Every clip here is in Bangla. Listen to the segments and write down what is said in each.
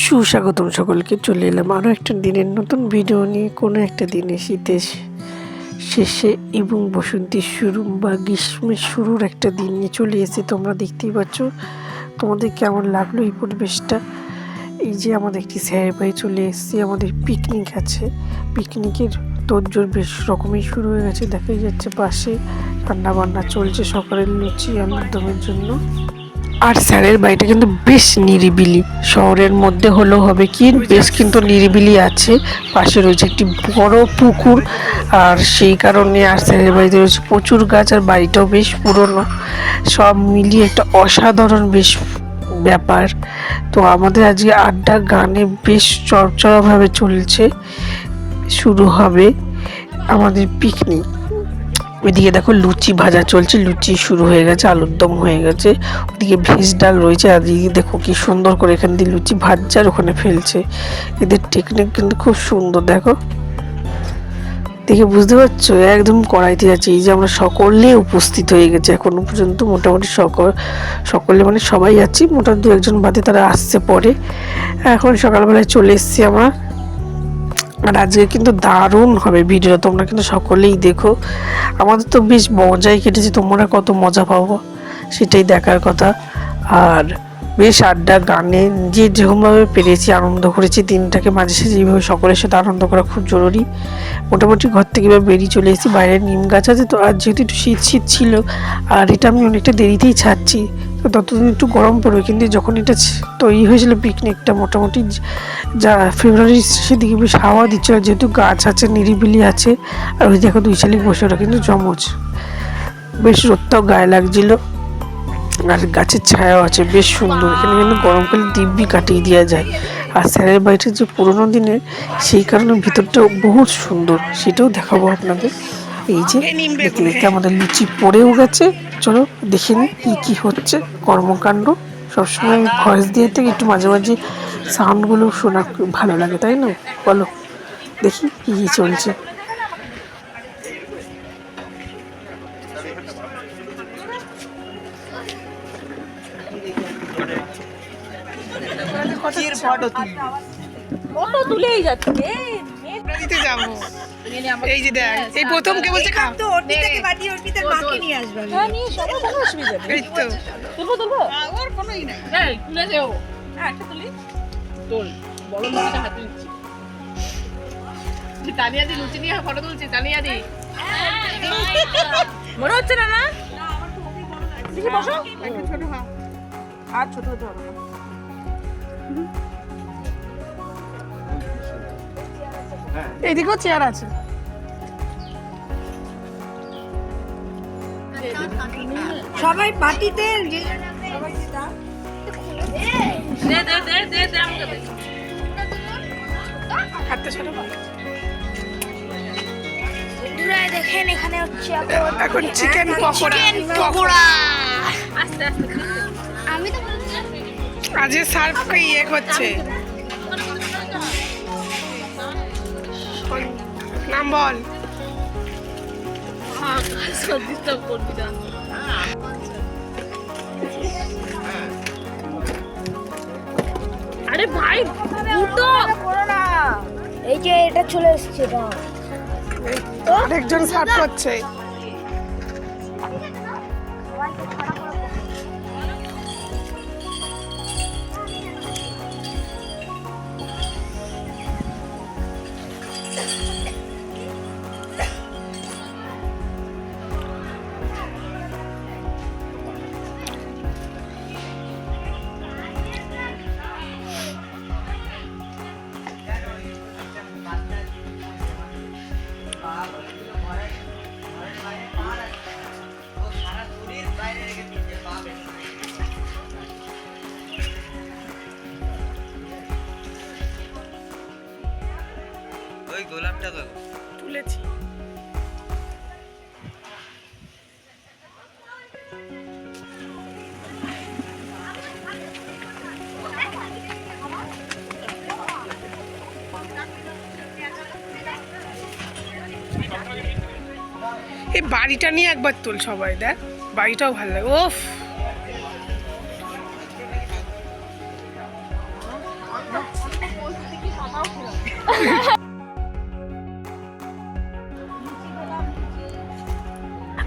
সুস্বাগতম সকলকে, চলে এলাম আরও একটা দিনের নতুন ভিডিও নিয়ে। কোনো একটা দিনে শীতের শেষে এবং বসন্তের শুরু বা গ্রীষ্মের শুরুর একটা দিন নিয়ে চলে এসে তোমরা দেখতেই পাচ্ছ তোমাদের কেমন লাগল এই পরিবেশটা। এই যে আমাদের একটি স্যার ভাই চলে এসেছি, আমাদের পিকনিক আছে। পিকনিকের তোরজোর বেশ রকমই শুরু হয়ে গেছে, দেখাই যাচ্ছে পাশে। রান্না বান্না চলছে সকালের লুচি আলুর দমের জন্য। আর স্যারের বাড়িটা কিন্তু বেশ নিরিবিলি। শহরের মধ্যে হলেও হবে কি, বেশ কিন্তু নিরিবিলি আছে। পাশে রয়েছে একটি বড় পুকুর, আর সেই কারণে আর স্যারের বাড়িতে রয়েছে প্রচুর গাছ, আর বাড়িটাও বেশ পুরনো। সব মিলিয়ে একটা অসাধারণ বেশ ব্যাপার। তো আমাদের আজকে আড্ডা গানে বেশ চরচরাভাবে চলছে, শুরু হবে আমাদের পিকনিক ওইদিকে দেখো লুচি ভাজা চলছে, লুচি শুরু হয়ে গেছে, আলুর দম হয়ে গেছে। ওদিকে ভেজ ডাল রয়েছে, আর এদিকে দেখো কি সুন্দর করে এখান দিয়ে লুচি ভাজছে আর ওখানে ফেলছে। এদের টেকনিক কিন্তু খুব সুন্দর, দেখো। দেখে বুঝতে পারছ? একদম কড়াইতে যাচ্ছে। এই যে আমরা সকলে উপস্থিত হয়ে গেছে, এখনও পর্যন্ত মোটামুটি সকল, সকলে মানে সবাই আছি। মোটামুটি দু একজন বাদে তারা আসছে পরে। এখন সকালবেলায় চলে এসেছি আমরা। আর আজকে কিন্তু দারুণ হবে ভিডিও তোমরা কিন্তু সকলেই দেখো। আমাদের তো বেশ মজাই কেটেছে, তোমরা কত মজা পাবো, সেটাই দেখার কথা। আর বেশ আড্ডা, গানে যে যেরকমভাবে পেরেছি, আনন্দ করেছি, দিনটাকে মাঝে সাঝে এইভাবে সকলের সাথে আনন্দ করা খুব জরুরি। মোটামুটি ঘর থেকে এবার বেরিয়ে চলে এসেছি, বাইরে নিম গাছ আছে তো, আর যেহেতু একটু শীত শীত ছিল, আর এটা আমি অনেকটা দেরিতেই ছাড়ছি, তো ততদিন একটু গরম পড়বে, কিন্তু যখন এটা তৈরি হয়েছিল পিকনিকটা মোটামুটি, য- ফেব্রুয়ারি সেদিকে বেশ হাওয়া দিচ্ছিল যেহেতু গাছ আছে, নিরিবিলি আছে, আর ওই দেখো দুই শালিক বসে ওরা কিন্তু জমজ বেশ রোদটাও গায়ে লাগছিল। আর গাছের ছায়াও আছে বেশ সুন্দর। এখানে কিন্তু গরমকালে দিব্যি কাটিয়ে দেওয়া যায়। আর স্যারের বাড়িটা যে পুরোনো দিনের সেই কারণে ভিতরটাও বহুত সুন্দর। সেটাও দেখাবো আপনাদের। এই যে দেখতে দেখতে আমাদের লুচি পড়েও গেছে। চলো দেখে নিই কী কী হচ্ছে। কর্মকাণ্ড। সবসময় ভয়েস দিয়ে থেকে একটু মাঝে মাঝে সাউন্ডগুলো শোনা খুব ভালো লাগে তাই না? বলো দেখি কী কী চলছে। ফটো তুলেই যাচ্ছে। দিতে যাব। এই যে দেখ এই প্রথম কে বলছে খা তো অর্পিতাকে পাঠিয়ে অর্পিতার মাকে নিয়ে আসবে। হ্যাঁ নিয়ে চলো কোনো অসুবিধা নেই। এই তো। তুলবো তুলবো? ওর কোনোই নাই। এই তুলে দেও হ্যাঁ একটা তুলি। তোল। বড় লুচিটা হাতে নিচ্ছি। তানিয়া দি লুচি নিয়ে ফটো তুলছি। তানিয়া দি। মনে হচ্ছে না না? দেখি বসো। ছোট হা আর ছোট হবে না। এইদিকেও চেয়ার আছে। সবাই পার্টিতে দে দে দে দে দে আমাকে দে। হাতটা ছোট হা বন্ধুরা দেখেন এখানে হচ্ছে এখন চিকেন পকোড়া পকোড়া। আস্তে আস্তে আমি তো বলছি আজ সার্ভ ইয়ে হচ্ছে নাম বল। আরে ভাই উঠো এই যে এটা চলে এসছে এটা আরেকজন সার্ভ করছে। এই বাড়িটা নিয়ে একবার তোল সবাই, দেখ। বাড়িটাও ভালো লাগে। ওফ!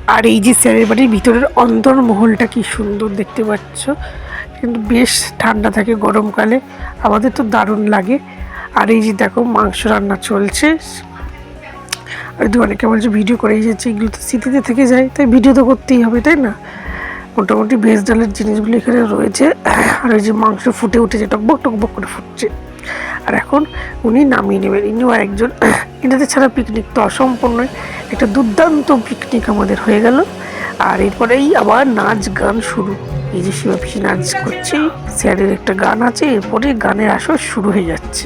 আর এই যে স্যারের বাড়ির ভিতরের অন্দরমহলটা কি সুন্দর দেখতে পাচ্ছ। কিন্তু বেশ ঠান্ডা থাকে গরমকালে। আমাদের তো দারুণ লাগে। আর এই যে দেখো মাংস রান্না চলছে। হয়তো অনেকে বলছে ভিডিও করেই যাচ্ছে, এগুলো তো স্মৃতিতে থেকে যায়, তাই ভিডিও তো করতেই হবে, তাই না? মোটামুটি ভেজ ডালের জিনিসগুলো এখানে রয়েছে, আর ওই যে মাংস ফুটে উঠেছে টকবক টকবক করে ফুটছে। আর এখন উনি নামিয়ে নেবেন, ইনিও একজন এটাতে ছাড়া পিকনিক তো অসম্পূর্ণই একটা দুর্দান্ত পিকনিক আমাদের হয়ে গেল। আর এরপরেই আবার নাচ গান শুরু। এই যে শিবাপিসি নাচ করছে, স্যারের একটা গান আছে, এরপরে গানের আসর শুরু হয়ে যাচ্ছে।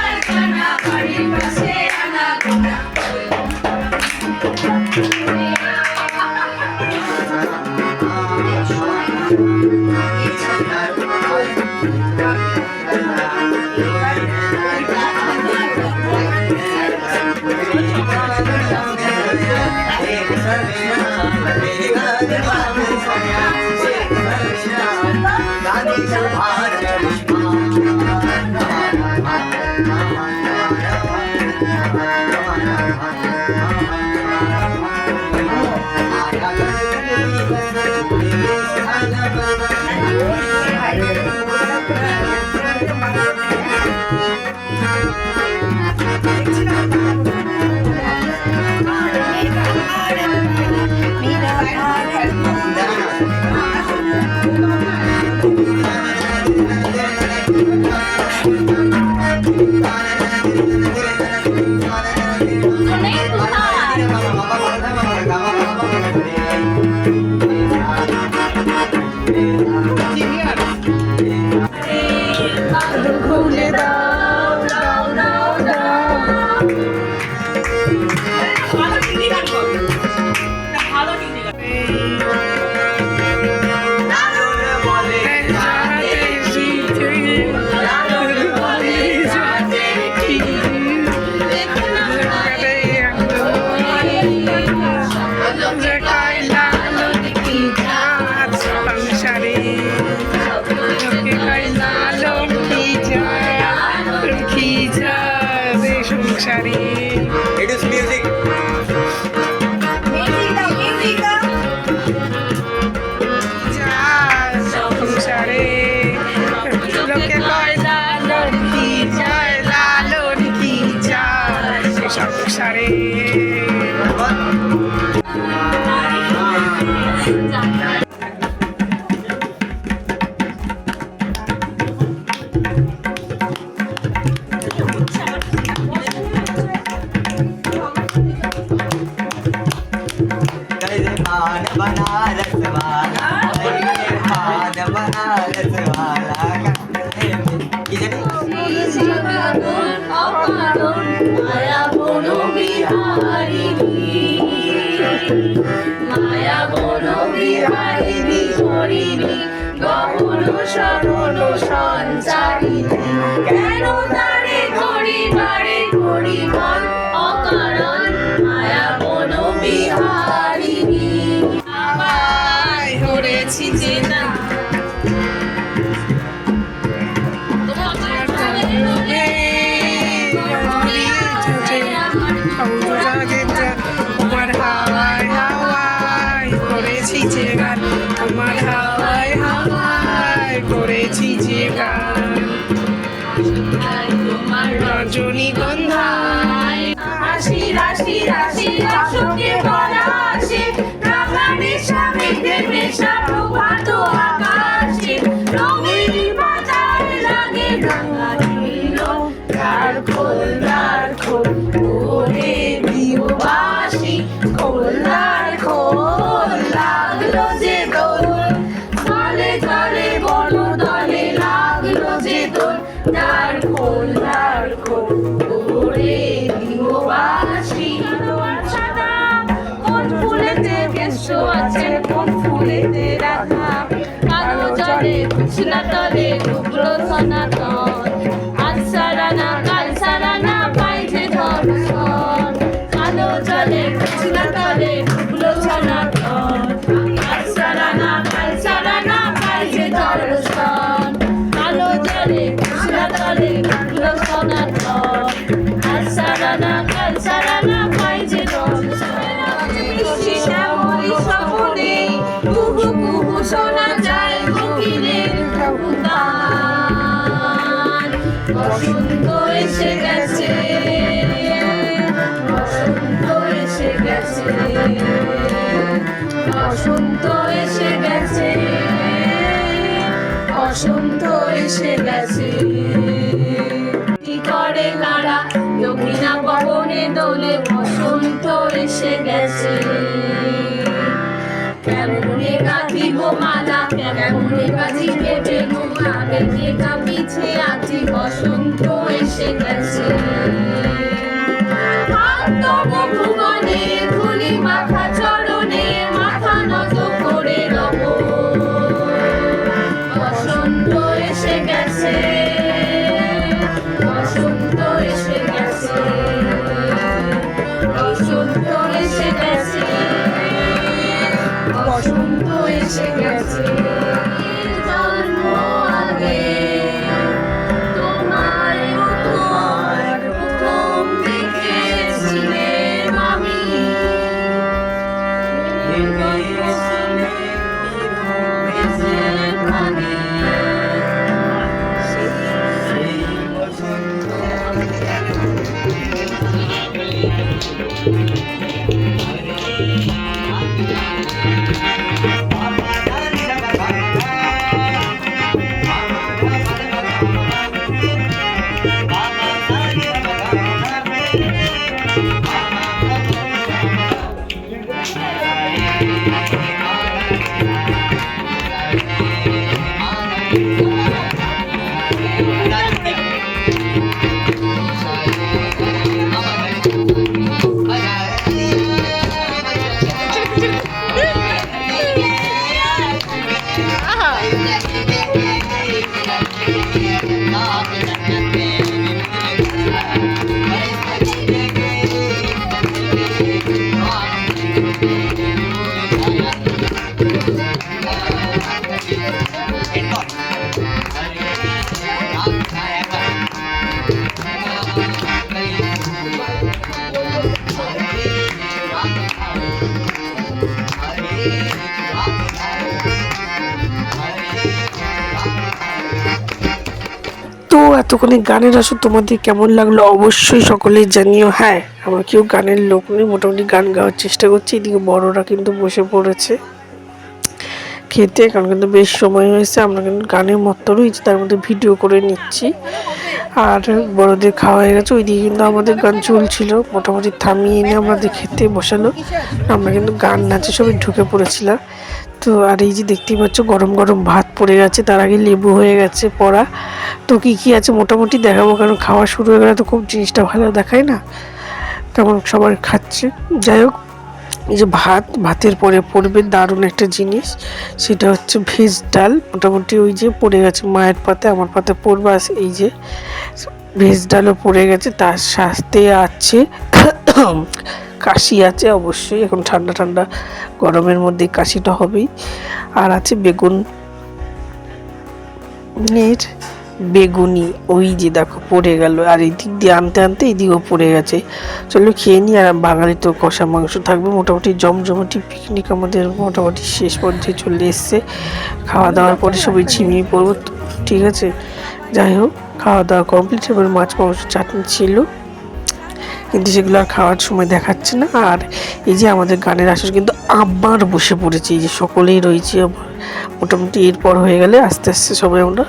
ના પડી પછી পাশে খানা গোলা খুলে সরণ সঞ্চারিণী কেন তারে করি বারে করি রজনীগন্ধায় রাশি রাশি রাশি অশোকে বলা আসে প্রাণে সামনে মেশা প্রভাত কাল সারানা পাইছে ধর্ষণ মিষ্টি শ্যামলি এসে গেছে বসন্ত এসে গেছে কি করে কারা দক্ষিণা পবনে দোলে বসন্ত এসে গেছে। কেমনে কাঁদিব মালা কেমনে কাঁপিছে আজি বসন্ত। বসন্ত এসে গেছে। তো এতক্ষণে গানের আসর তোমাদের কেমন লাগল অবশ্যই সকলেই জানিও। হ্যাঁ আমার কেউ গানের লোক নেই, মোটামুটি গান গাওয়ার চেষ্টা করছি। এদিকে বড়রা কিন্তু বসে পড়েছে। খেতে, কারণ কিন্তু বেশ সময় হয়েছে, আমরা কিন্তু গানের মতো রয়েছে, তার মধ্যে ভিডিও করে নিচ্ছি। আর বড়দের খাওয়া হয়ে গেছে, ওইদিকে কিন্তু আমাদের গান চলছিল, মোটামুটি থামিয়ে এনে আমাদের খেতে বসালো। আমরা কিন্তু গান নাচে সবাই ঢুকে পড়েছিলাম। তো আর এই যে দেখতেই পাচ্ছ, গরম গরম ভাত পড়ে গেছে, তার আগে লেবু হয়ে গেছে পড়া। তো কী কী আছে মোটামুটি দেখাবো, কারণ খাওয়া শুরু হয়ে গেলে তো খুব জিনিসটা ভালো দেখায় না। তেমন সবার খাচ্ছে। যাই হোক, এই যে ভাত, ভাতের পরে পড়বে দারুণ একটা জিনিস, সেটা হচ্ছে ভেজ ডাল। মোটামুটি ওই যে পড়ে গেছে, মায়ের পাতে, আমার পাতে পড়বে এই যে ভেজ ডালও পড়ে গেছে, তার সাথে আছে কাশি আছে অবশ্যই, এখন ঠান্ডা ঠান্ডা গরমের মধ্যে কাশিটা হবেই। আর আছে বেগুন। এর বেগুনি, ওই যে দেখো পড়ে গেল, আর এই দিক দিয়ে আনতে আনতে এই দিকেও পড়ে গেছে। চলো খেয়ে নিই, আর বাঙালি তো কষা মাংস থাকবে, মোটামুটি জমজমাটি পিকনিক আমাদের মোটামুটি শেষ পর্যায়ে চলে এসছে। খাওয়া দাওয়ার পরে সবাই ঝিমিয়ে পড়ব, ঠিক আছে? যাই হোক, খাওয়া দাওয়া কমপ্লিট এবার মাছ মাংস চাটনি ছিল। কিন্তু সেগুলো আর খাওয়ার সময় দেখাচ্ছে না। আর এই যে আমাদের গানের আসর কিন্তু আবার বসে পড়েছে। এই যে সকলেই রয়েছে আবার মোটামুটি এরপর হয়ে গেলে আস্তে আস্তে সবাই আমরা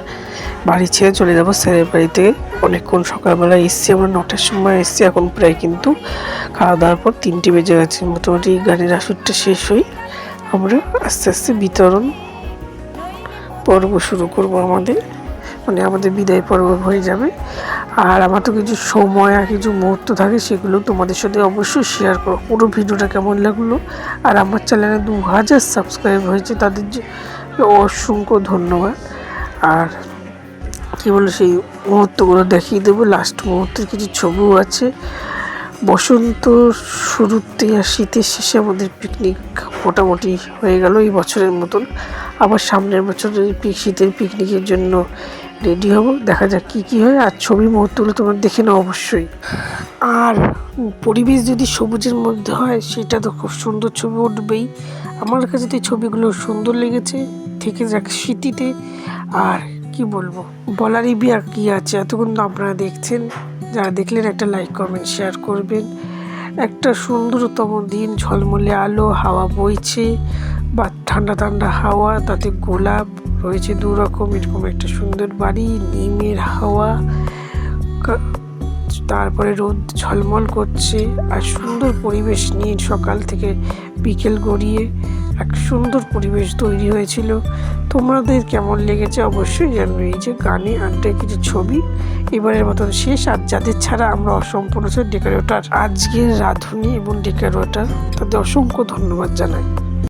বাড়ি ছেড়ে চলে যাব। স্যারের বাড়িতে অনেকক্ষণ সকালবেলা এসছি। আমরা নটার সময় এসছি। এখন প্রায় কিন্তু খাওয়া দাওয়ার পর তিনটে বেজে গেছে। মোটামুটি গানের আসরটা শেষ হই। আমরা আস্তে আস্তে বিতরণ পর্ব শুরু করব আমাদের। মানে আমাদের বিদায় পর্ব হয়ে যাবে। আর আমার তো কিছু সময় আর কিছু মুহূর্ত থাকে, সেগুলো তোমাদের সাথে অবশ্যই শেয়ার করো পুরো ভিডিওটা কেমন লাগল? আর আমার চ্যানেলে দু হাজার সাবস্ক্রাইব হয়েছে, তাদের যে অসংখ্য ধন্যবাদ। আর কী বলো, সেই মুহূর্তগুলো দেখিয়ে দেবো। লাস্ট মুহূর্তের কিছু ছবিও আছে। বসন্ত শুরুতে আর শীতের শেষে আমাদের পিকনিক মোটামুটি হয়ে গেল এই বছরের মতন। আবার সামনের বছর শীতের পিকনিকের জন্য রেডি হব। দেখা যাক কী কী হয়। আর ছবি মুহূর্তগুলো তোমার দেখে নাও অবশ্যই। আর পরিবেশ যদি সবুজের মধ্যে হয়, সেটা তো খুব সুন্দর ছবি উঠবেই। আমার কাছে তো ছবিগুলো সুন্দর লেগেছে। থেকে যাক স্মৃতিতে। আর কি বলব? বলারই বি আর কী আছে? এতক্ষণ তো আপনারা দেখছেন। যারা দেখলেন একটা লাইক কমেন্ট শেয়ার করবেন। একটা সুন্দরতম দিন, ঝলমলে আলো, হাওয়া বইছে বা ঠান্ডা ঠান্ডা হাওয়া, তাতে গোলাপ রয়েছে দু রকম এরকম একটা সুন্দর বাড়ি, নিমের হাওয়া তারপরে রোদ ঝলমল করছে, আর সুন্দর পরিবেশ নিয়ে সকাল থেকে বিকেল গড়িয়ে এক সুন্দর পরিবেশ তৈরি হয়েছিল। তোমাদের কেমন লেগেছে অবশ্যই জানবে। এই যে গানে আড্ডায় কিছু ছবি, এবারের মতন শেষ। আর যাদের ছাড়া আমরা অসম্পূর্ণ ডেকোরেটর আজকের রাঁধুনি এবং ডেকোরেটর তাদের অসংখ্য ধন্যবাদ জানাই।